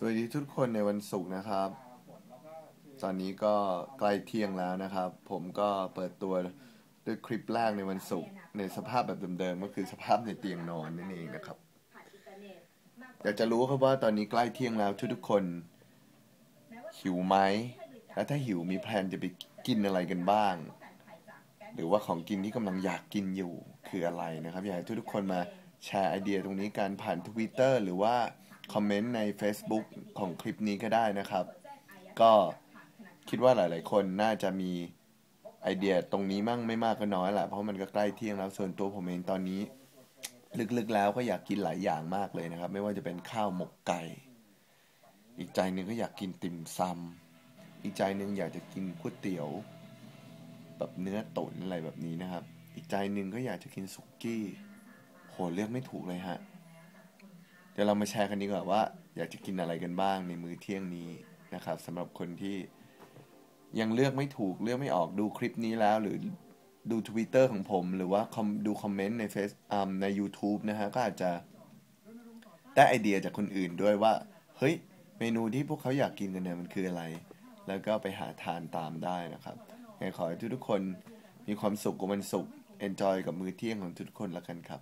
สวัสดีทุกคนในวันศุกร์นะครับ ตอนนี้ก็ใกล้เที่ยงแล้วนะครับ ผมก็เปิดตัวด้วยคลิปแรกในวันศุกร์ในสภาพแบบเดิมๆก็คือสภาพในเตียงนอนนั่นเองนะครับ อยากจะรู้ครับว่าตอนนี้ใกล้เที่ยงแล้วทุกๆคนหิวไหม และถ้าหิวมีแพลนจะไปกินอะไรกันบ้าง หรือว่าของกินที่กำลังอยากกินอยู่คืออะไรนะครับ อยากให้ทุกๆคนมาแชร์ไอเดียตรงนี้การผ่าน Twitter หรือว่า คอมเมนต์ใน Facebook ของคลิปนี้ก็ได้นะครับ ก็คิดว่าหลาย ๆ คนน่าจะมีไอเดียตรงนี้มั่งไม่มากก็น้อยแหละเพราะมันก็ใกล้เที่ยงแล้วส่วนตัวผมเองตอนนี้ ลึก ๆ แล้วก็อยากกินหลายอย่างมากเลยนะครับ ไม่ว่าจะเป็นข้าวหมกไก่ อีกใจหนึ่งก็อยากกินติ่มซำอีกใจหนึ่งอยากจะกินก๋วยเตี๋ยวแบบเนื้อตุ๋นอะไรแบบนี้นะครับ อีกใจหนึ่งก็อยากจะกินสุกี้โหเลือกไม่ถูกเลยฮะ ดี๋ยวเรามาแชร์กันดีกว่าว่า อยากจะกินอะไรกันบ้างในมื้อเที่ยงนี้นะครับสำหรับคนที่ยังเลือกไม่ถูกเลือกไม่ออกดูคลิปนี้แล้ว หรือดู Twitter ของผม หรือว่าดูคอมเมนต์ในเฟซอ่าใน YouTube นะฮะก็อาจจะได้ไอเดียจากคนอื่นด้วยว่า เฮ้ย เมนูที่พวกเขาอยากกินกันเนี่ยมันคืออะไร แล้วก็ไปหาทานตามได้นะครับยังขอให้ทุกๆคนมีความสุขกับวันศุกร์ enjoy กับมื้อเที่ยงของทุกคนล้วกันครับ